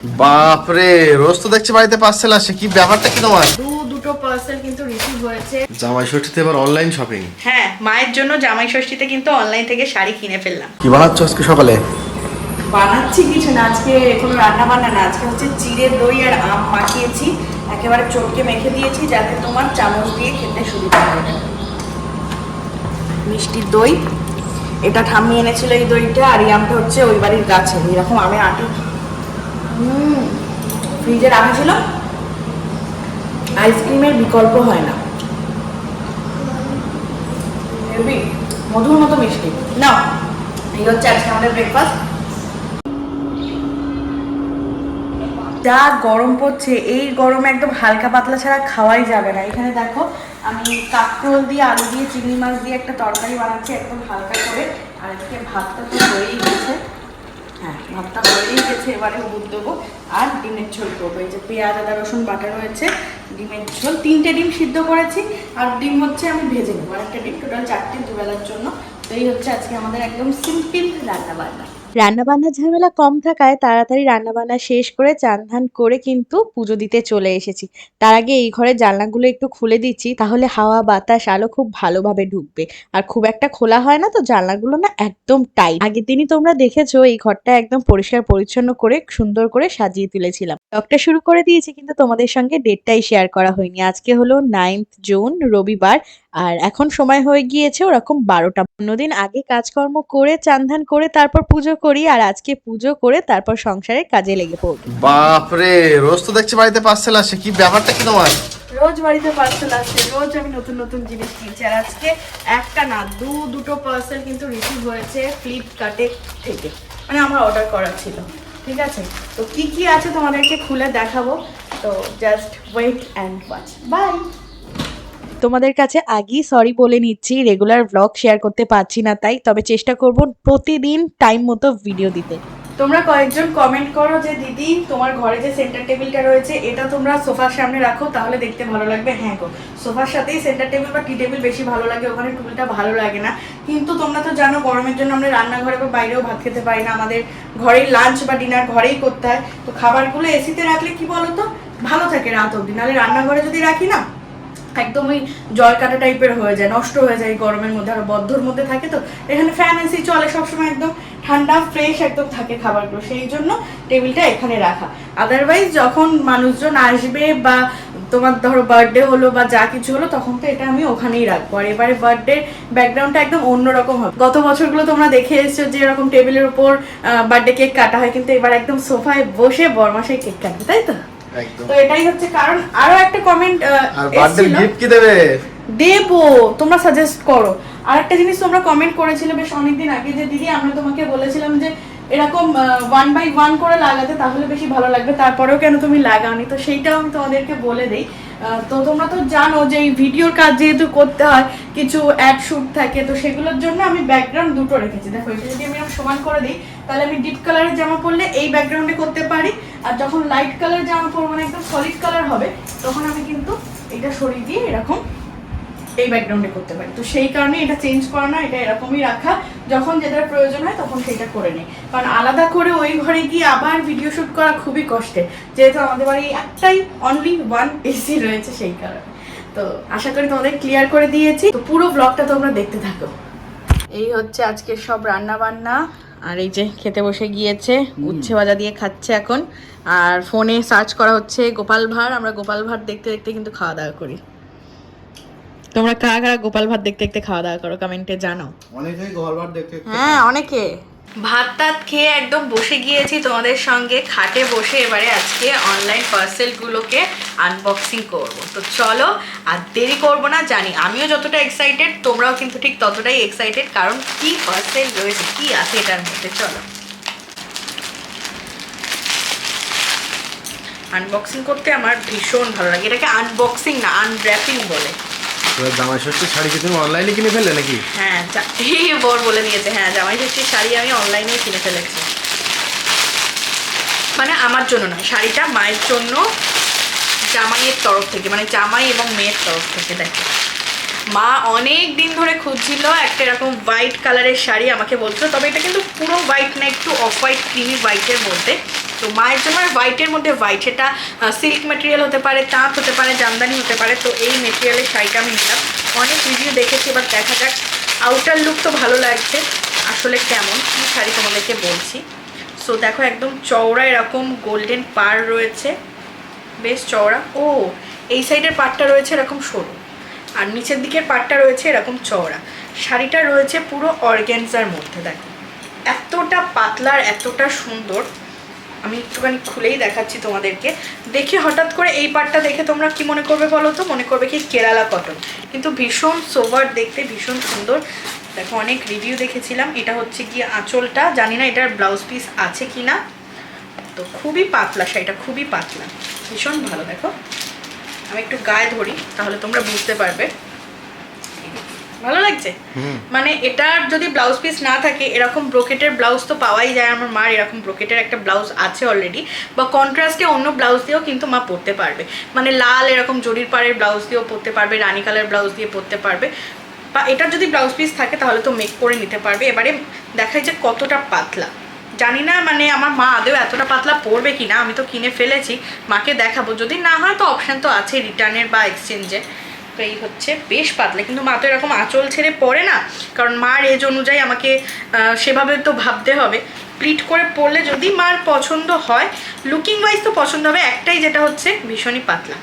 বাপরে রোজ তো দেখছি বাড়িতে পার্সেল আসে কি ব্যাপারটা কি তোমার? দু দুটো পার্সেল কিন্তু রিসিভ হয়েছে। জামাই ষষ্ঠীতে এবার অনলাইন শপিং হ্যাঁ মায়ের জন্য জামাই ষষ্ঠীতে কিন্তু অনলাইন থেকে শাড়ি কিনে ফেললাম। কি বানাচ্ছ আজকে সকালে? বানাচ্ছি কিছু না আজকে কোনো রান্না বান্না না আজকে হচ্ছে চিড়ে দই আর আম মাখিয়েছি। একেবারে চটকে মেখে দিয়েছি যাতে তোমার চামচ দিয়ে খেতে সুবিধা হয় মিষ্টি দই এটা ঠাম্মি এনেছিল এই দইটা আর এই আমটা হচ্ছে ওই বাড়ির গাছে এরকম আমি আটি ফ্রিজে রাখা ছিল? আইসক্রিমের বিকল্প হয় না। মধুর মতো মিষ্টি। না এই হচ্ছে আজকে আমাদের ব্রেকফাস্ট যা গরম পড়ছে, এই গরমে একদম হালকা পাতলা ছাড়া খাওয়াই যাবে না। এখানে দেখো, আমি কাঁকরোল দিয়ে, আলু দিয়ে, চিংড়ি মাছ দিয়ে একটা তরকারি বানাচ্ছি একদম হালকা করে। আর এদিকে ভাতটা তো হয়েই গেছে। ভাতটা হয়েই গেছে, এবারে হলুদ দেবো আর ডিমের ঝোল করব। এই যে পেঁয়াজ, আদা, রসুন, বাটা রয়েছে, ডিমের ঝোল। তিনটে ডিম সিদ্ধ করেছি, আর ডিম হচ্ছে আমি ভেজে নেব। আর একটা ডিম টোটাল চারটে দুবেলার জন্য। তো এই হচ্ছে আজকে আমাদের একদম সিম্পল রান্না বান্না রান্নাবান্নার ঝামেলা কম থাকায় তাড়াতাড়ি রান্নাবান্না শেষ করে চান করে কিন্তু পুজো দিতে চলে এসেছি। তার আগে এই ঘরের জানলাগুলো একটু খুলে দিচ্ছি, তাহলে হাওয়া, বাতাস, আলো খুব ভালোভাবে ঢুকবে। আর খুব একটা খোলা হয় না তো, জানলাগুলো না একদম টাইট। আগের দিনই তোমরা দেখেছ, এই ঘরটা একদম পরিষ্কার, পরিচ্ছন্ন করে, সুন্দর করে সাজিয়ে তুলেছিলাম। ব্লগটা শুরু করে দিয়েছি কিন্তু তোমাদের সঙ্গে ডেটটাই শেয়ার করা হয়নি। আজকে হলো নাইনথ জুন রবিবার, আর এখন সময় হয়ে গিয়েছে ওরকম বারোটা। অন্যদিন আগে কাজকর্ম করে চান্ধান করে, তারপর পুজো করি আর আজকে পুজো করে তারপর সংসারের কাজে লেগে পড়ব। বাপরে রোজ তো দেখছি বাড়িতে পার্সেল আসে কি ব্যাপারটা কি তোমার? রোজ বাড়িতে পার্সেল আসছে রোজ আমি নতুন নতুন জিনিস কিনছি আর আজকে একটা না দু দুটো পার্সেল কিন্তু রিসিভ হয়েছে ফ্লিপকার্টে থেকে। মানে আমার অর্ডার করা ছিল ঠিক আছে? তো কি কি আছে তোমাদেরকে খুলে দেখাবো? তো just wait and watch bye তোমাদের কাছে আগেই সরি বলে নিচ্ছি রেগুলার ব্লগ শেয়ার করতে পারছি না তাই, তবে চেষ্টা করব প্রতিদিন টাইম মতো ভিডিও দিতে। তোমরা কয়েকজন কমেন্ট করো যে, দিদি, তোমার ঘরে যে সেন্টার টেবিলটা রয়েছে, এটা তোমরা সোফার সামনে রাখো, তাহলে দেখতে ভালো লাগবে। হ্যাঁ গো, সোফার সাথেই সেন্টার টেবিল বা টি টেবিল বেশি ভালো লাগে, ওখানে টুলটা ভালো লাগে না। কিন্তু তোমরা তো জানো, গরমের জন্য আমরা রান্নাঘরে বা বাইরেও ভাত খেতে পারি না। আমাদের ঘরেই লাঞ্চ বা ডিনার ঘরেই করতে হয়। তো খাবারগুলো এসিতে রাখলে কি বলো তো ভালো থাকে রাত অবধি, নাহলে রান্নাঘরে যদি রাখি না একদম ওই জল কাটা টাইপের হয়ে যায়, নষ্ট হয়ে যায় গরমের মধ্যে, আর বদ্ধর মধ্যে থাকে তো। এখানে ফ্যান এসি চলে সবসময় একদম, ঠান্ডা ফ্রেশ একদম থাকে খাবারগুলো। সেই জন্য টেবিলটা এখানে রাখা। আদারওয়াইজ যখন মানুষজন আসবে বা তোমার ধরো বার্থডে হলো বা যা কিছু হলো, তখন তো এটা আমি ওখানেই রাখব। আর এবারে বার্থডে ব্যাকগ্রাউন্ডটা একদম অন্যরকম হবে। গত বছরগুলো তোমরা দেখে এসছো যে এরকম টেবিলের উপর বার্থডে কেক কাটা হয়, কিন্তু এবার একদম সোফায় বসে বরমাসায় কেক কাটবে, তাই তো? তো এটাই হচ্ছে কারণ। আরও একটা কমেন্ট আর বার্থডে গিফট কি দেবে? দেবো তোমরা সাজেস্ট করো। আরেকটা জিনিস তোমরা কমেন্ট করেছিলে বেশ অনেকদিন আগে যে দিদি আমরা তোমাকে বলেছিলাম যে এরকম ওয়ান বাই ওয়ান করে লাগাতে তাহলে বেশি ভালো লাগবে। তারপরেও কেন তুমি লাগাওনি? তো সেইটাও আমি তোমাদেরকে বলে দিই। তো তোমরা তো জানো যে এই ভিডিওর কাজ যেহেতু করতে হয়, কিছু অ্যাড শুট থাকে, তো সেগুলোর জন্য আমি ব্যাকগ্রাউন্ড দুটো রেখেছি। দেখো, এটা যদি আমি সমান করে দিই, তাহলে আমি ডিপ কালারের জামা পরলে এই ব্যাকগ্রাউন্ডে করতে পারি, আর যখন লাইট কালার জামা পরবো মানে একদম সলিড কালার হবে, তখন আমি কিন্তু এটা সরিয়ে দিয়ে এরকম এই ব্যাকগ্রাউন্ডে করতে পারি। তো সেই কারণে এটা চেঞ্জ করা না, এটা এরকমই রাখা। যখন যেটার প্রয়োজন হয় তখন সেটা করে নিই। কারণ আলাদা করে ওই ঘরে গিয়ে আবার ভিডিও শুট করা খুবই কষ্টের। যেহেতু আমাদের বাড়ি একটাই অনলি ওয়ান এসি রয়েছে সেই কারণে। তো আশা করি তোমাদের ক্লিয়ার করে দিয়েছি। তো পুরো ব্লগটা তোমরা দেখতে থাকো। এই হচ্ছে আজকে সব রান্না বান্না আর এই যে খেতে বসে গিয়েছে উচ্ছে ভাজা দিয়ে খাচ্ছে এখন। আর ফোনে সার্চ করা হচ্ছে গোপাল ভাঁড়। আমরা গোপাল ভাঁড় দেখতে দেখতে কিন্তু খাওয়া দাওয়া করি। তোমরা কারা কারা গোপাল ভাত দেখতে দেখতে খাওয়া দাওয়া করো? কমেন্টে জানাও। অনেকেই ঘরবার দেখতে হ্যাঁ অনেকে। ভাত টাত খেয়ে একদম বসে গিয়েছি তোমাদের সঙ্গে। খাটে বসে এবারে আজকে অনলাইন পার্সেলগুলোকে আনবক্সিং করব। তো চলো আর দেরি করব না জানি। আমিও যতটা এক্সাইটেড তোমরাও কিন্তু ঠিক ততটাই এক্সাইটেড কারণ কি পার্সেল রয়েছে কি আছে এটার মধ্যে? চলো। আনবক্সিং করতে আমার ভীষণ ভালো লাগে। এটাকে আনবক্সিং না আনর্যাপিং বলে। এবার জামাই ষষ্ঠীর শাড়ি কি তুমি অনলাইনে কিনে ফেললে নাকি? হ্যাঁ বর বলে দিয়েছে হ্যাঁ জামাই ষষ্ঠীর শাড়ি আমি অনলাইনে কিনে ফেলেছি। মানে আমার জন্য নয়, শাড়িটা মায়ের জন্য জামাইয়ের তরফ থেকে মানে জামাই এবং মেয়ের তরফ থেকে, দেখো। মা অনেক দিন ধরে খুঁজছিল একটা এরকম হোয়াইট কালারের শাড়ি, আমাকে বলছিল, তবে এটা কিন্তু পুরো হোয়াইট না, একটু অফ হোয়াইট ক্রিমি হোয়াইটের মধ্যে। তো মায়ের জন্য হোয়াইটের মধ্যে হোয়াইট সেটা সিল্ক ম্যাটেরিয়াল হতে পারে, তাঁত হতে পারে, জামদানি হতে পারে, তো এই মেটেরিয়ালের শাড়িটা আমি নিলাম। অনেক রিভিউ দেখেছি, এবার দেখা যাক আউটার লুক তো ভালো লাগছে, আসলে কেমন, কী শাড়ি তোমাদেরকে বলছি। সো দেখো একদম চওড়া, এরকম গোল্ডেন পার রয়েছে, বেশ চওড়া। ও, এই সাইডের পাটটা রয়েছে এরকম সরু, আর নিচের দিকের পাটটা রয়েছে এরকম চওড়া। শাড়িটা রয়েছে পুরো অর্গ্যানজার মধ্যে, দেখো। এতটা পাতলার এতটা সুন্দর আমি একটুখানি খুলেই দেখাচ্ছি তোমাদেরকে। দেখে হঠাৎ করে এই পাটটা দেখে তোমরা কি মনে করবে বলো তো? মনে করবে কি কেরালা কটন। কিন্তু ভীষণ সোভার দেখতে ভীষণ সুন্দর। দেখো, অনেক রিভিউ দেখেছিলাম। এটা হচ্ছে গিয়ে আঁচলটা। জানি না এটার ব্লাউজ পিস আছে কি না তো খুবই পাতলা শাড়িটা, খুবই পাতলা। ভীষণ ভালো, দেখো। আমি একটু গায়ে ধরি, তাহলে তোমরা বুঝতে পারবে। ভালো লাগছে? মানে এটার যদি ব্লাউজ পিস না থাকে এরকম ব্রোকেটের ব্লাউজ তো পাওয়াই যায় আমার মার এরকম ব্রোকেটের একটা ব্লাউজ আছে অলরেডি বা কন্ট্রাস্টে অন্য ব্লাউজ দিয়েও কিন্তু মা পরতে পারবে। মানে লাল এরকম জরির পাড়ের ব্লাউজ দিয়েও পরতে পারবে রানী কালার ব্লাউজ দিয়ে পরতে পারবে। বা এটার যদি ব্লাউজ পিস থাকে তাহলে তো মেক করে নিতে পারবে। এবারে দেখাই যে কতটা পাতলা। জানি না মানে আমার মা আদেও এতটা পাতলা পরবে কি না আমি তো কিনে ফেলেছি মাকে দেখাবো। যদি না হয় তো অপশান তো আছে রিটার্নের বা এক্সচেঞ্জে তো এই হচ্ছে বেশ পাতলা। কিন্তু মা তো এরকম আঁচল ছেড়ে পরে না, কারণ মার এজ অনুযায়ী আমাকে সেভাবে তো ভাবতে হবে। প্লিট করে পরলে যদি মার পছন্দ হয় লুকিং ওয়াইজ তো পছন্দ হবে, একটাই যেটা হচ্ছে ভীষণই পাতলা।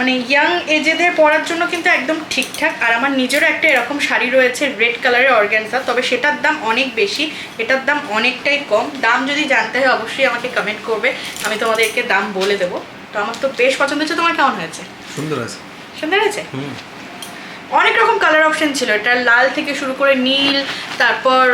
মানে ইয়াং এজেদের পরার জন্য কিন্তু একদম ঠিকঠাক। আর আমার নিজেরও একটা এরকম শাড়ি রয়েছে রেড কালারের অর্গ্যানজা তবে সেটার দাম অনেক বেশি, এটার দাম অনেকটাই কম। দাম যদি জানতে হয়, অবশ্যই আমাকে কমেন্ট করবে, আমি তোমাদেরকে দাম বলে দেবো। তো আমার তো বেশ পছন্দ হচ্ছে তোমার কেমন হয়েছে? সুন্দর আছে সুন্দর হয়েছে অনেক রকম কালার অপশন ছিল। এটা লাল থেকে শুরু করে নীল, তারপর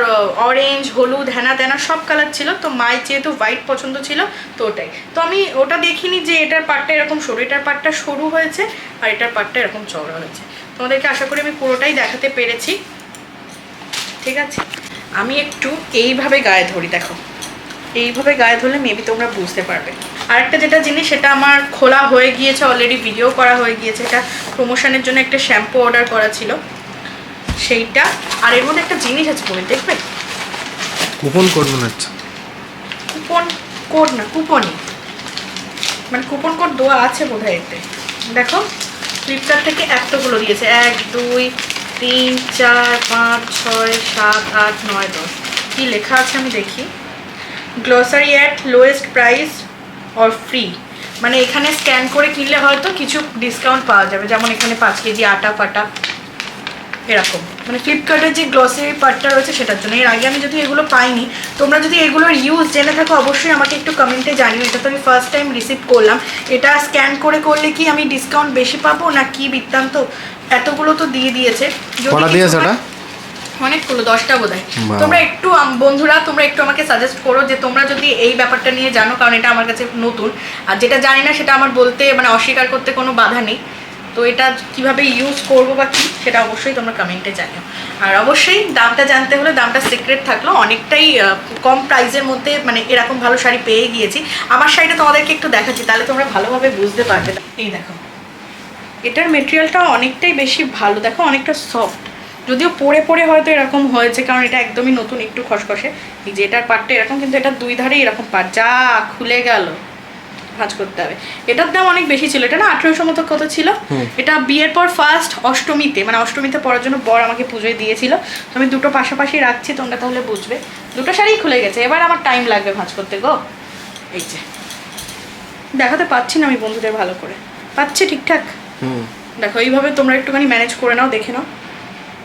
অরেঞ্জ হলুদ হ্যানা তেনা সব কালার ছিল। তো মায়ের যেহেতু হোয়াইট পছন্দ ছিল, তো ওটাই। তো আমি ওটা দেখিনি যে এটার পাটটা এরকম সরু। এটার পাটটা সরু হয়েছে আর এটার পাটটা এরকম চওড়া হয়েছে। তোমাদেরকে আশা করি আমি পুরোটাই দেখাতে পেরেছি। ঠিক আছে? আমি একটু এইভাবে গায়ে ধরি, দেখো। এইভাবে গায়ে ধরলে মেবি তোমরা বুঝতে পারবে। আরেকটা যেটা জিনিস সেটা আমার খোলা হয়ে গিয়েছে অলরেডি ভিডিও করা হয়ে গিয়েছে এটা প্রমোশনের জন্য একটা শ্যাম্পু অর্ডার করা ছিল। সেইটা আর এর মধ্যে একটা জিনিস আছে বলে দেখবে? কুপন কোড মনে হচ্ছে। কুপন কোড না কুপনই মানে কুপন কোড দেওয়া আছে বোধহয় এতে। দেখো ফ্লিপকার্ট থেকে এতগুলো দিয়েছে। এক দুই তিন চার পাঁচ ছয় সাত আট নয় দশ। কী লেখা আছে আমি দেখি। Glossary at lowest price or free মানে এখানে স্ক্যান করে কিনলে হয়তো কিছু ডিসকাউন্ট পাওয়া যাবে। যেমন এখানে পাঁচ কেজি আটা ফাটা এরকম। মানে ফ্লিপকার্টের যে গ্লসারি পার্টটা রয়েছে সেটার জন্য। এর আগে আমি যদি এগুলো পাইনি তোমরা যদি এগুলোর ইউজ জেনে থাকো অবশ্যই আমাকে একটু কমেন্টে জানিও। এটা তো আমি ফার্স্ট টাইম রিসিভ করলাম। এটা স্ক্যান করে করলে কি আমি ডিসকাউন্ট বেশি পাবো না কি বৃত্তান্ত? এতগুলো তো দিয়ে দিয়েছে। যদি অনেকগুলো দশটা বোধ হয় তোমরা একটু বন্ধুরা তোমরা একটু আমাকে সাজেস্ট করো যে তোমরা যদি এই ব্যাপারটা নিয়ে জানো কারণ এটা আমার কাছে নতুন। আর যেটা জানি না সেটা আমার বলতে মানে অস্বীকার করতে কোনো বাধা নেই। তো এটা কীভাবে ইউজ করব বা কি সেটা অবশ্যই তোমরা কমেন্টে জানিও। আর অবশ্যই দামটা জানতে হলে দামটা সিক্রেট থাকল অনেকটাই কম প্রাইসের মধ্যে মানে এরকম ভালো শাড়ি পেয়ে গিয়েছি। আমার শাড়িটা তোমাদেরকে একটু দেখাচ্ছি তাহলে তোমরা ভালোভাবে বুঝতে পারবে। এই দেখো। এটার মেটেরিয়ালটা অনেকটাই বেশি ভালো দেখো অনেকটা সফট যদিও পরে পরে হয়তো এরকম হয়েছে কারণ এটা একদমই নতুন একটু খসখসে। এই যে এটার পাটটা এরকম কিন্তু এটা দুই ধারে এরকম পাট যা খুলে গেল ভাঁজ করতে হবে। এটার দাম অনেক বেশি ছিল। এটা না আঠেরোশো মতো কত ছিল? এটা বিয়ের পর ফার্স্ট অষ্টমীতে মানে অষ্টমীতে পরার জন্য বর আমাকে পুজোয় দিয়েছিল। তো আমি দুটো পাশাপাশি রাখছি তোমরা তাহলে বুঝবে। দুটো শাড়ি খুলে গেছে এবার আমার টাইম লাগবে ভাঁজ করতে গো। এই যে। দেখাতে পাচ্ছি না আমি বন্ধুদের ভালো করে। পাচ্ছে ঠিকঠাক? দেখো এইভাবে তোমরা একটুখানি ম্যানেজ করে নাও দেখে নাও।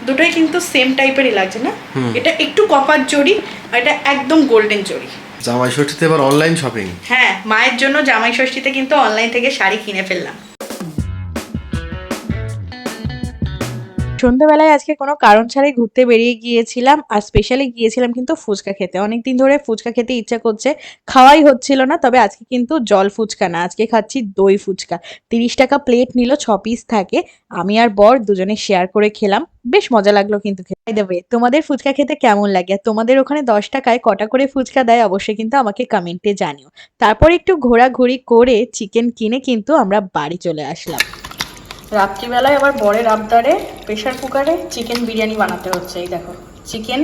দুটোই কিন্তু সেম টাইপেরই লাগছে না? এটা একটু কপার জড়ি আর এটা একদম গোল্ডেন জড়ি। জামাই ষষ্ঠীতে এবার অনলাইন শপিং হ্যাঁ মায়ের জন্য জামাই ষষ্ঠীতে কিন্তু অনলাইন থেকে শাড়ি কিনে ফেললাম। সন্ধ্যাবেলায় আজকে কোনো কারণ ছাড়াই ঘুরতে বেরিয়ে গিয়েছিলাম আর স্পেশালি গিয়েছিলাম কিন্তু ফুচকা খেতে। অনেকদিন ধরে ফুচকা খেতে ইচ্ছা করছে, খাওয়াই হচ্ছিল না, তবে আজকে কিন্তু জল ফুচকা না। আজকে খাচ্ছি দই ফুচকা। তিরিশ টাকা প্লেট নিল, ছ পিস থাকে। আমি আর বর দুজনে শেয়ার করে খেলাম। বেশ মজা লাগল কিন্তু দেবে তোমাদের ফুচকা খেতে কেমন লাগে? আর তোমাদের ওখানে দশ টাকায় কটা করে ফুচকা দেয় অবশ্যই কিন্তু আমাকে কমেন্টে জানিও। তারপর একটু ঘোরাঘুরি করে চিকেন কিনে কিন্তু আমরা বাড়ি চলে আসলাম। রাত্রিবেলায় আবার বরের আবদারে প্রেশার কুকারে চিকেন বিরিয়ানি বানাতে হচ্ছে এই দেখো। চিকেন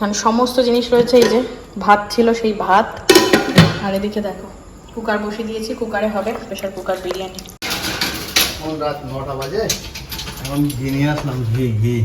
মানে সমস্ত জিনিস রয়েছে এই যে ভাত ছিল সেই ভাত। আর এদিকে দেখো কুকার বসিয়ে দিয়েছি কুকারে হবে প্রেশার কুকার বিরিয়ানি। রাত নটা বাজে এখন ঘি নিয়ে আসলাম ঘি ঘি।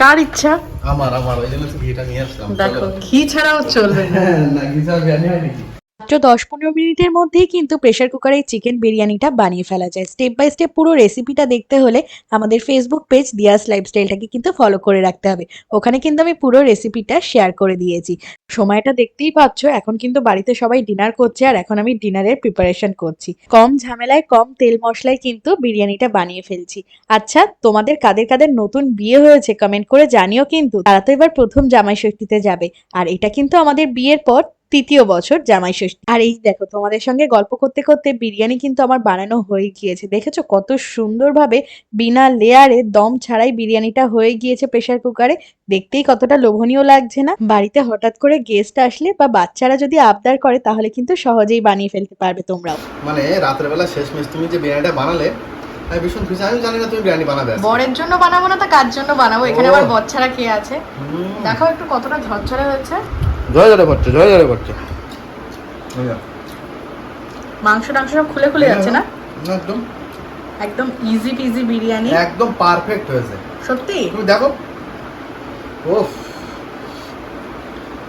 কার ইচ্ছা? আমার আমার ওই জন্য ঘিটা নিয়ে আসলাম দেখো ঘি ছাড়াও চলবে। না না ঘি ছাড়া বিরিয়ানি হয় নাকি? মাত্র দশ পনেরো মিনিটের মধ্যেই কিন্তু প্রেশার কুকারে চিকেন বিরিয়ানিটা বানিয়ে ফেলা যায়। স্টেপ বাই স্টেপ পুরো রেসিপিটা দেখতে হলে আমাদের ফেসবুক পেজ দিয়াস লাইফস্টাইলটাকে কিন্তু ফলো করে রাখতে হবে। ওখানে কিন্তু আমি পুরো রেসিপিটা শেয়ার করে দিয়েছি। সময়টা দেখতেই পাচ্ছ, এখন কিন্তু বাড়িতে সবাই ডিনার করছে আর এখন আমি ডিনারের প্রিপারেশন করছি। কম ঝামেলায়, কম তেল মশলায় কিন্তু বিরিয়ানিটা বানিয়ে ফেলছি। আচ্ছা তোমাদের কাদের কাদের নতুন বিয়ে হয়েছে কমেন্ট করে জানিও কিন্তু। তারা তো এবার প্রথম জামাই ষষ্ঠীতে যাবে। আর এটা কিন্তু আমাদের বিয়ের পর তৃতীয় বছর জামাই ষষ্ঠী। আর এই দেখো, তোমাদের সঙ্গে গল্প করতে করতে বিরিয়ানি কিন্তু আমার বানানো হয়ে গিয়েছে। দেখেছ কত সুন্দরভাবে বিনা লেয়ারে দম ছাড়াই বিরিয়ানিটা হয়ে গিয়েছে প্রেসার কুকারে দেখতেই কতটা লোভনীয় লাগছে না? বাড়িতে হঠাৎ করে গেস্ট আসলে বা বাচ্চারা যদি আবদার করে তাহলে কিন্তু সহজেই বানিয়ে ফেলতে পারবে তোমরাও। মানে রাতের বেলা শেষ মেশ তুমি যে বিরিয়ানিটা বানালে আমি ভীষণ খুশি। আমি জানি না তুমি বিরিয়ানি বানাবে বরের জন্য বানাবো না তা কার জন্য বানাবো? এখানে। আবার বচ্চারা কে আছে? দেখো একটু কতটা ঝরঝরে হয়েছে। জয় জয় করছে জয় করছে। মাংস টাংস সব খুলে খুলে যাচ্ছে না? একদম। একদম ইজি পিজি বিরিয়ানি। একদম পারফেক্ট হয়েছে। সত্যি? তুমি দেখো। ওফ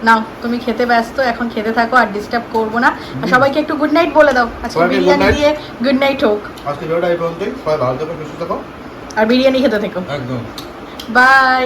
নাও তুমি খেতে ব্যস্ত এখন খেতে থাকো আর ডিস্টার্ব করব না। আর সবাইকে একটু গুড নাইট বলে দাও। আজকে বিরিয়ানি দিয়ে গুড নাইট হোক। আজকে ভিডিওটা এই পর্যন্তই। সবাই ভালো থাকো সুস্থ থাকো। আর বিরিয়ানি খেতে থেকো। একদম। বাই